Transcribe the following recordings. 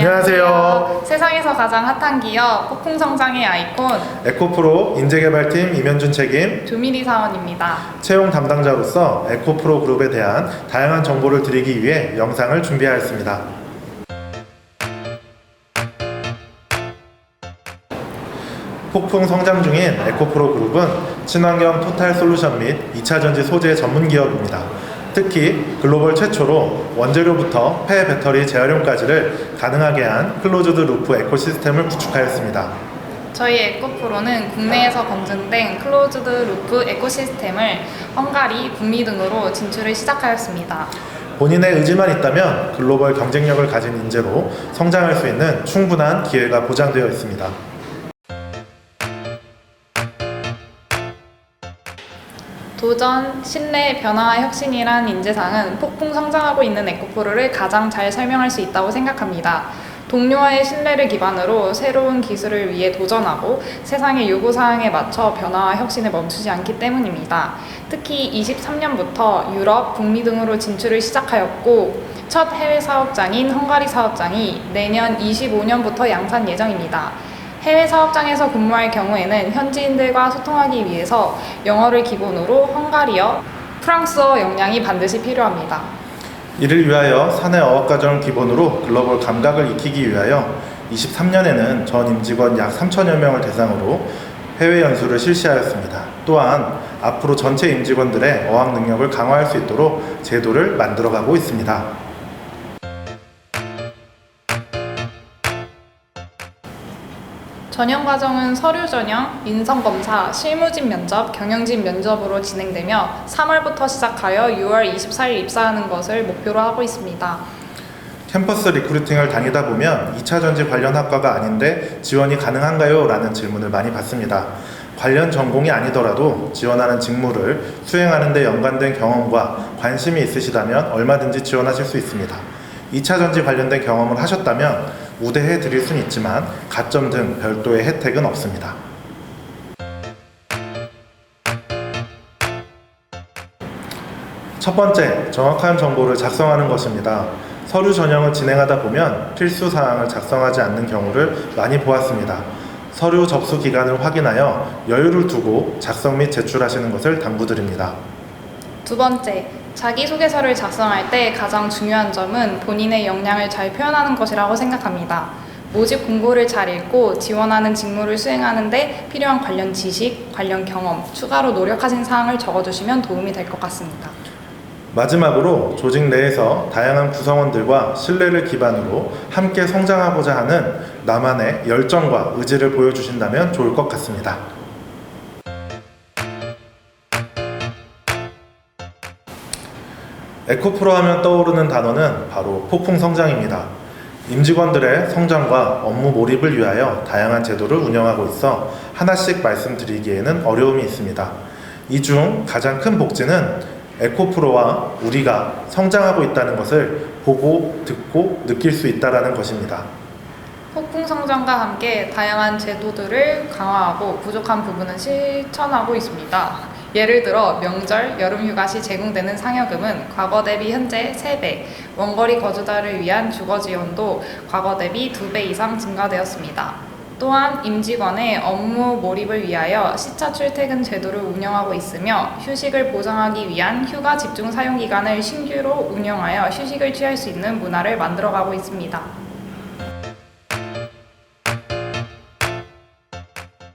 안녕하세요. 세상에서 가장 핫한 기업 폭풍 성장의 아이콘 에코프로 인재개발팀 임현준 책임 조미리 사원입니다. 채용 담당자로서 에코프로 그룹에 대한 다양한 정보를 드리기 위해 영상을 준비하였습니다. 폭풍 성장 중인 에코프로 그룹은 친환경 토탈 솔루션 및 2차 전지 소재 전문 기업입니다. 특히 글로벌 최초로 원재료부터 폐 배터리 재활용까지를 가능하게 한 클로즈드 루프 에코시스템을 구축하였습니다. 저희 에코프로는 국내에서 검증된 클로즈드 루프 에코시스템을 헝가리, 북미 등으로 진출을 시작하였습니다. 본인의 의지만 있다면 글로벌 경쟁력을 가진 인재로 성장할 수 있는 충분한 기회가 보장되어 있습니다. 도전, 신뢰, 변화, 혁신이란 인재상은 폭풍 성장하고 있는 에코프로를 가장 잘 설명할 수 있다고 생각합니다. 동료와의 신뢰를 기반으로 새로운 기술을 위해 도전하고 세상의 요구사항에 맞춰 변화와 혁신을 멈추지 않기 때문입니다. 특히 23년부터 유럽, 북미 등으로 진출을 시작하였고 첫 해외 사업장인 헝가리 사업장이 내년 25년부터 양산 예정입니다. 해외 사업장에서 근무할 경우에는 현지인들과 소통하기 위해서 영어를 기본으로 헝가리어, 프랑스어 역량이 반드시 필요합니다. 이를 위하여 사내 어학과정을 기본으로 글로벌 감각을 익히기 위하여 23년에는 전 임직원 약 3천여 명을 대상으로 해외 연수를 실시하였습니다. 또한 앞으로 전체 임직원들의 어학 능력을 강화할 수 있도록 제도를 만들어가고 있습니다. 전형 과정은 서류 전형, 인성 검사, 실무진 면접, 경영진 면접으로 진행되며 3월부터 시작하여 6월 24일 입사하는 것을 목표로 하고 있습니다. 캠퍼스 리크루팅을 다니다 보면 2차 전지 관련 학과가 아닌데 지원이 가능한가요? 라는 질문을 많이 받습니다. 관련 전공이 아니더라도 지원하는 직무를 수행하는 데 연관된 경험과 관심이 있으시다면 얼마든지 지원하실 수 있습니다. 2차 전지 관련된 경험을 하셨다면 우대해 드릴 수는 있지만 가점 등 별도의 혜택은 없습니다. 첫 번째, 정확한 정보를 작성하는 것입니다. 서류 전형을 진행하다 보면 필수 사항을 작성하지 않는 경우를 많이 보았습니다. 서류 접수 기간을 확인하여 여유를 두고 작성 및 제출하시는 것을 당부드립니다. 두 번째, 자기소개서를 작성할 때 가장 중요한 점은 본인의 역량을 잘 표현하는 것이라고 생각합니다. 모집 공고를 잘 읽고 지원하는 직무를 수행하는데 필요한 관련 지식, 관련 경험, 추가로 노력하신 사항을 적어주시면 도움이 될 것 같습니다. 마지막으로 조직 내에서 다양한 구성원들과 신뢰를 기반으로 함께 성장하고자 하는 나만의 열정과 의지를 보여주신다면 좋을 것 같습니다. 에코프로 하면 떠오르는 단어는 바로 폭풍 성장입니다. 임직원들의 성장과 업무 몰입을 위하여 다양한 제도를 운영하고 있어 하나씩 말씀드리기에는 어려움이 있습니다. 이 중 가장 큰 복지는 에코프로와 우리가 성장하고 있다는 것을 보고 듣고 느낄 수 있다는 것입니다. 폭풍 성장과 함께 다양한 제도들을 강화하고 부족한 부분은 실천하고 있습니다. 예를 들어 명절, 여름 휴가 시 제공되는 상여금은 과거 대비 현재 3배, 원거리 거주자를 위한 주거 지원도 과거 대비 2배 이상 증가되었습니다. 또한 임직원의 업무 몰입을 위하여 시차 출퇴근 제도를 운영하고 있으며 휴식을 보장하기 위한 휴가 집중 사용 기간을 신규로 운영하여 휴식을 취할 수 있는 문화를 만들어가고 있습니다.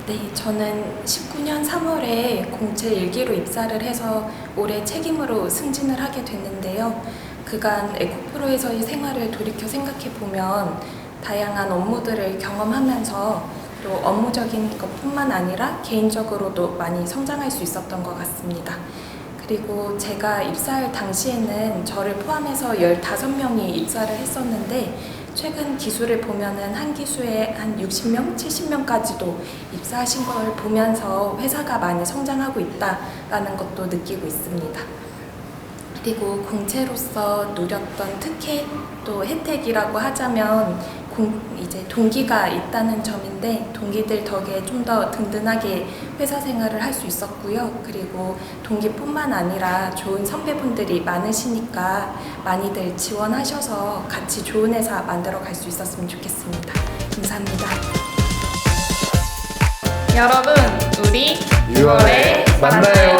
네, 저는 19년 3월에 공채 일기로 입사를 해서 올해 책임으로 승진을 하게 됐는데요. 그간 에코프로에서의 생활을 돌이켜 생각해 보면 다양한 업무들을 경험하면서 또 업무적인 것뿐만 아니라 개인적으로도 많이 성장할 수 있었던 것 같습니다. 그리고 제가 입사할 당시에는 저를 포함해서 15명이 입사를 했었는데 최근 기수를 보면은 한 기수에 한 60명, 70명까지도 입사하신 걸 보면서 회사가 많이 성장하고 있다라는 것도 느끼고 있습니다. 그리고 공채로서 누렸던 특혜 또 혜택이라고 하자면 공, 이제 동기가 있다는 점인데 동기들 덕에 좀 더 든든하게 회사 생활을 할 수 있었고요. 그리고 동기뿐만 아니라 좋은 선배분들이 많으시니까 많이들 지원하셔서 같이 좋은 회사 만들어 갈 수 있었으면 좋겠습니다. 감사합니다. 여러분, 우리 6월에 만나요.